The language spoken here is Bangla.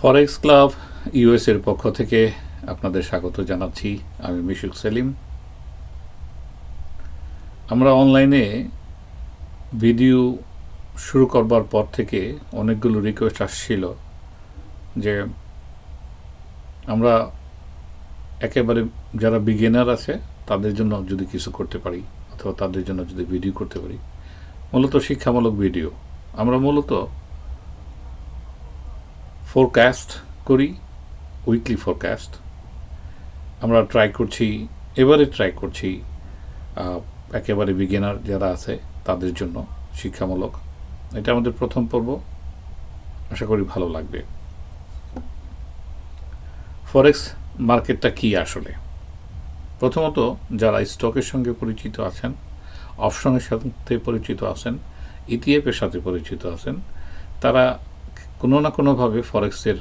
ফরেক্স ক্লাব ইউএসের পক্ষ থেকে আপনাদের স্বাগত জানাচ্ছি। আমি মিশুক সেলিম। আমরা অনলাইনে ভিডিও শুরু করবার পর থেকে অনেকগুলো রিকোয়েস্ট আসছিল যে আমরা একেবারে যারা বিগিনার আছে, তাদের জন্য যদি কিছু করতে পারি অথবা তাদের জন্য যদি ভিডিও করতে পারি। মূলত শিক্ষামূলক ভিডিও আমরা মূলত ফোরকাস্ট করি উইকলি ফোরকাস্ট আমরা ট্রাই করছি, এবারে ট্রাই করছি একেবারে বিগিনার যারা আছে, তাদের জন্য শিক্ষামূলক। এটা আমাদের প্রথম পর্ব। আশা করি ভালো লাগবে। ফরেক্স মার্কেটটা কি আসলে? প্রথমত, যারা স্টকের সঙ্গে পরিচিত আছেন অপশনের সাথে পরিচিত আছেন ইটিএফের সাথে পরিচিত আছেন, তারা কোনো না কোনোভাবে ফরেক্সের